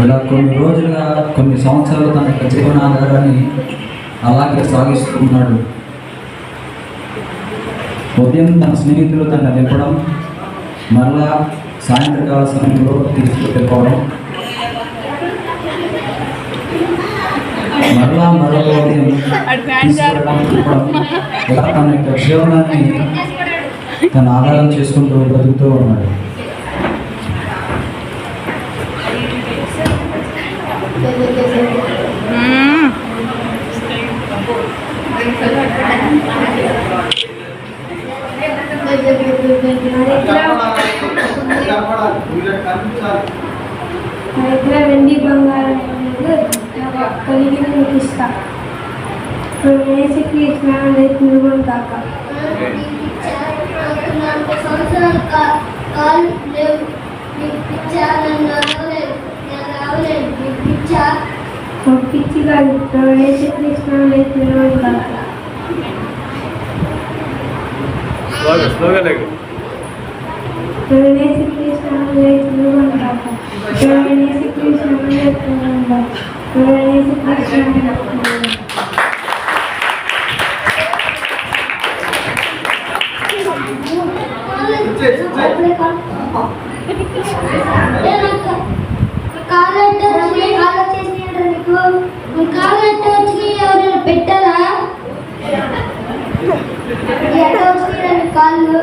ఇలా కొన్ని రోజులుగా కొన్ని సంవత్సరాలు తన యొక్క జీవనాధారాన్ని అలాగే సాగిస్తున్నాడు. ఉదయం తన స్నేహితులు తన నింపడం మరలా సాయంత్రకాల సమయంలో తీసుకుపోవడం మరలా మరో ఉదయం తీసుకెళ్ళడం తిప్పడం ఇలా తన యొక్క జీవనాన్ని తన ఆధారం చేసుకుంటూ బ్రతుకుతూ ఉన్నాడు. వెండి బంగారం లేదు నాకు కలిగిన నీకు ఇస్తా ఇప్పుడు ఏసుకి స్నానం లేకుండా కాక సంవత్సరాలు కాలు లేవు నీకు పిచ్చా నన్ను రావలేదు నేను రావలేదు నీకు పిచ్చా ఒక పిచ్చి కాదు ఇప్పుడు ఏసుకి స్నానం లేకుండా కాక స్లోగా స్లోగా లేకు ఇప్పుడు ఏసుకి స్నానం లేకుండా కాక కాలెట్ట వచ్చి కాలు వచ్చేసినాడు నీకు వచ్చి ఎవరైనా పెట్టారా ఎట్ట వచ్చినాడు కాళ్ళు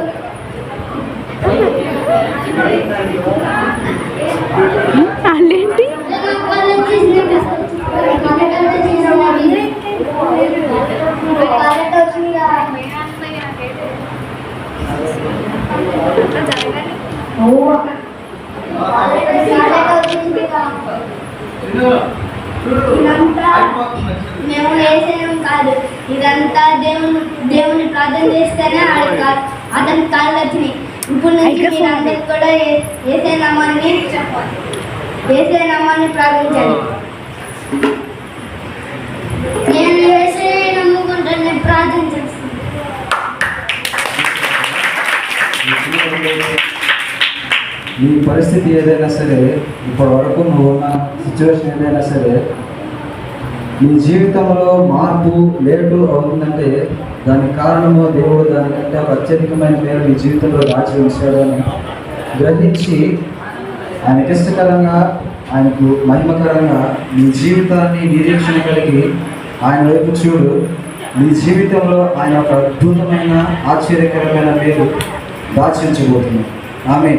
మేము వేసేయం కాదు ఇదంతా దేవుని దేవుని ప్రార్థన చేస్తేనే ఆడి కా- అతని కాళ్ళు వచ్చినాయి ఇప్పుడు నుంచి మీరు అందరికి కూడా ఏసే నామాన్ని చెప్పాలి. ఏసే నామాన్ని ప్రార్థించాలి నీ పరిస్థితి ఏదైనా సరే ఇప్పటి వరకు నువ్వు ఉన్న సిచ్యువేషన్ ఏదైనా సరే నీ జీవితంలో మార్పు లేటు అవుతుందంటే దానికి కారణము దేవుడు దానికంటే ఒక అత్యధికమైన పేరు నీ జీవితంలో దాచి ఉంచాడని గ్రహించి ఆయనకి ఇష్టకరంగా ఆయనకు మహిమకరంగా నీ జీవితాన్ని నిరీక్షణ కలిగి ఆయన వైపు చూడు. నీ జీవితంలో ఆయన ఒక అద్భుతమైన ఆశ్చర్యకరమైన పేరు దాచించబోతున్నాడు ఆమె